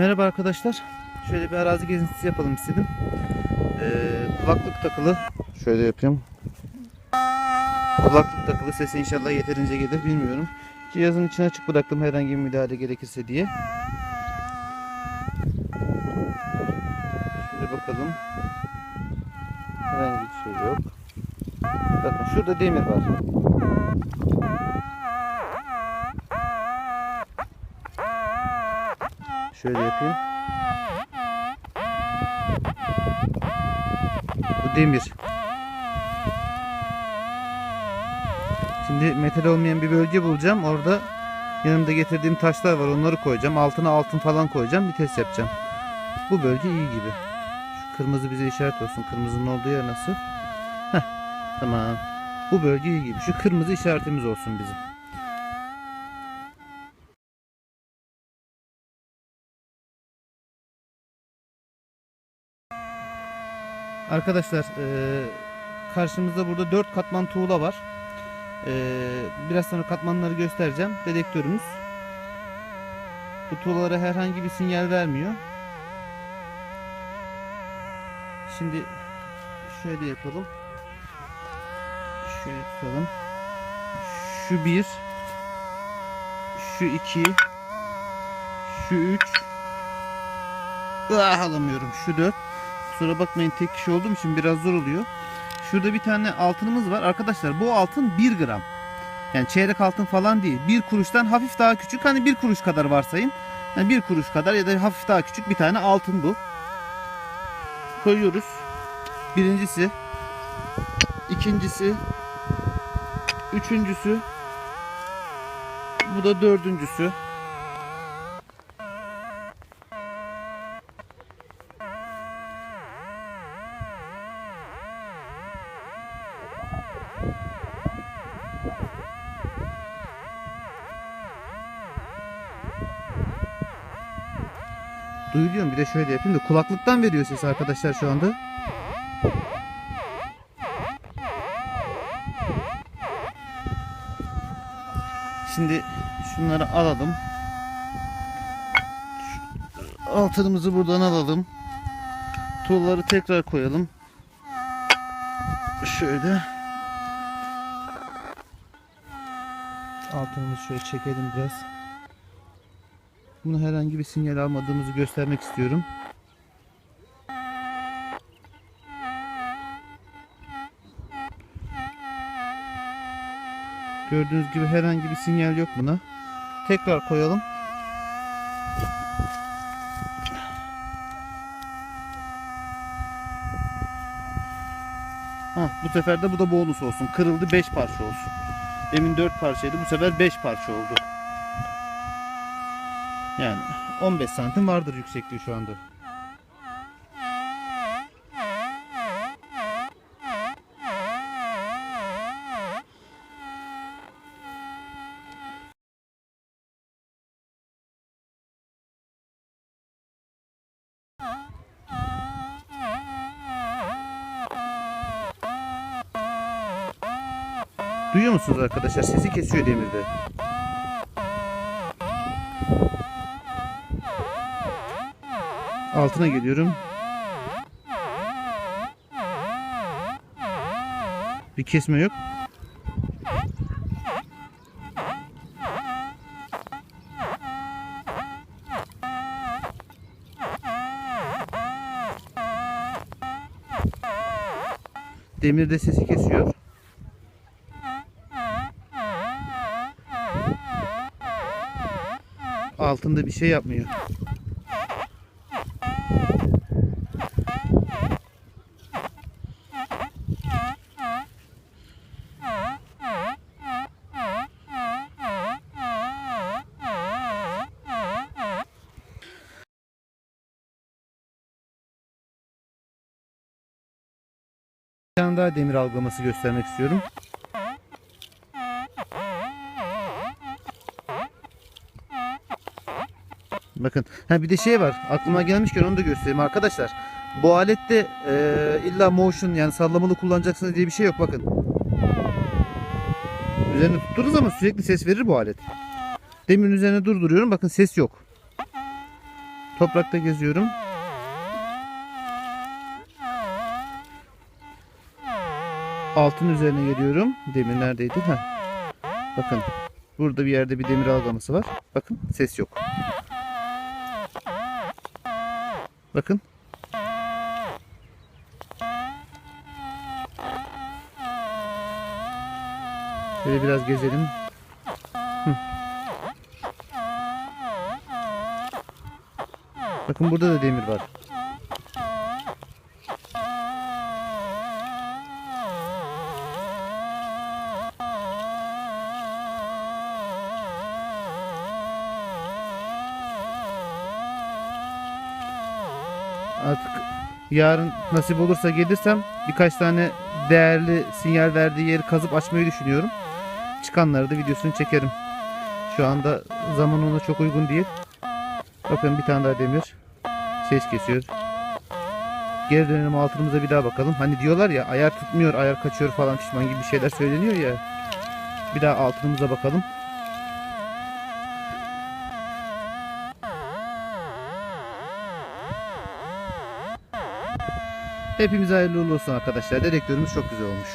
Merhaba arkadaşlar. Şöyle bir arazi gezintisi yapalım istedim. Ee, kulaklık takılı. Şöyle yapayım. Kulaklık takılı. Sesi inşallah yeterince gelir bilmiyorum. Cihazın içine açık bıraktım herhangi bir müdahale gerekirse diye. Şöyle bakalım. Herhangi bir şey yok. Bakın şurada demir var. Şöyle yapayım. Bu demir. Şimdi metal olmayan bir bölge bulacağım. Orada yanımda getirdiğim taşlar var. Onları koyacağım. Altına altın falan koyacağım. Bir test yapacağım. Bu bölge iyi gibi. Şu kırmızı bize işaret olsun. Kırmızının olduğu yer nasıl? Heh, tamam. Bu bölge iyi gibi. Şu kırmızı işaretimiz olsun bizim. Arkadaşlar eee, karşımızda burada 4 katman tuğla var. Eee, biraz sonra katmanları göstereceğim. Dedektörümüz. Bu tuğlalara herhangi bir sinyal vermiyor. Şimdi şöyle yapalım. Şöyle tutalım. Şu bir, şu iki, şu üç. Ah alamıyorum. Şu dört. Kusura bakmayın tek kişi olduğum için biraz zor oluyor. Şurada bir tane altınımız var. Arkadaşlar bu altın 1 gram. Yani çeyrek altın falan değil. Bir kuruştan hafif daha küçük. Hani bir kuruş kadar varsayın. Yani bir kuruş kadar ya da hafif daha küçük bir tane altın bu. Koyuyoruz. Birincisi. ikincisi. Üçüncüsü. Bu da dördüncüsü. Duyuluyor? Bir de şöyle yapayım da kulaklıktan veriyor ses arkadaşlar şu anda. Şimdi şunları alalım. Altınımızı buradan alalım. Tuğları tekrar koyalım. Şöyle. Altınımızı şöyle çekelim biraz. Bunu herhangi bir sinyal almadığımızı göstermek istiyorum. Gördüğünüz gibi herhangi bir sinyal yok buna. Tekrar koyalım. Ha, bu sefer de bu da bonus olsun. Kırıldı 5 parça olsun. Demin 4 parçaydı. Bu sefer 5 parça oldu. Yani 15 santim vardır yüksekliği şu anda. Duyuyor musunuz arkadaşlar? Sesi kesiyor demirde. Altına geliyorum. Bir kesme yok. Demir de sesi kesiyor. Altında bir şey yapmıyor. Tane daha demir algılaması göstermek istiyorum. Bakın. Ha bir de şey var. Aklıma gelmişken onu da göstereyim arkadaşlar. Bu alette e, illa motion yani sallamalı kullanacaksınız diye bir şey yok bakın. Üzerine tuttururuz ama sürekli ses verir bu alet. Demirin üzerine durduruyorum bakın ses yok. Toprakta geziyorum. Altın üzerine geliyorum. Demir neredeydi? Heh. Bakın. Burada bir yerde bir demir algaması var. Bakın ses yok. Bakın. Böyle biraz gezelim. Bakın burada da demir var. Artık yarın nasip olursa gelirsem birkaç tane değerli sinyal verdiği yeri kazıp açmayı düşünüyorum. Çıkanları da videosunu çekerim. Şu anda zaman ona çok uygun değil. Bakın bir tane daha demir. Ses kesiyor. Geri dönelim altımıza bir daha bakalım. Hani diyorlar ya ayar tutmuyor, ayar kaçıyor falan pişman gibi şeyler söyleniyor ya. Bir daha altınımıza bakalım. Hepimize hayırlı olsun arkadaşlar. Dedektörümüz çok güzel olmuş.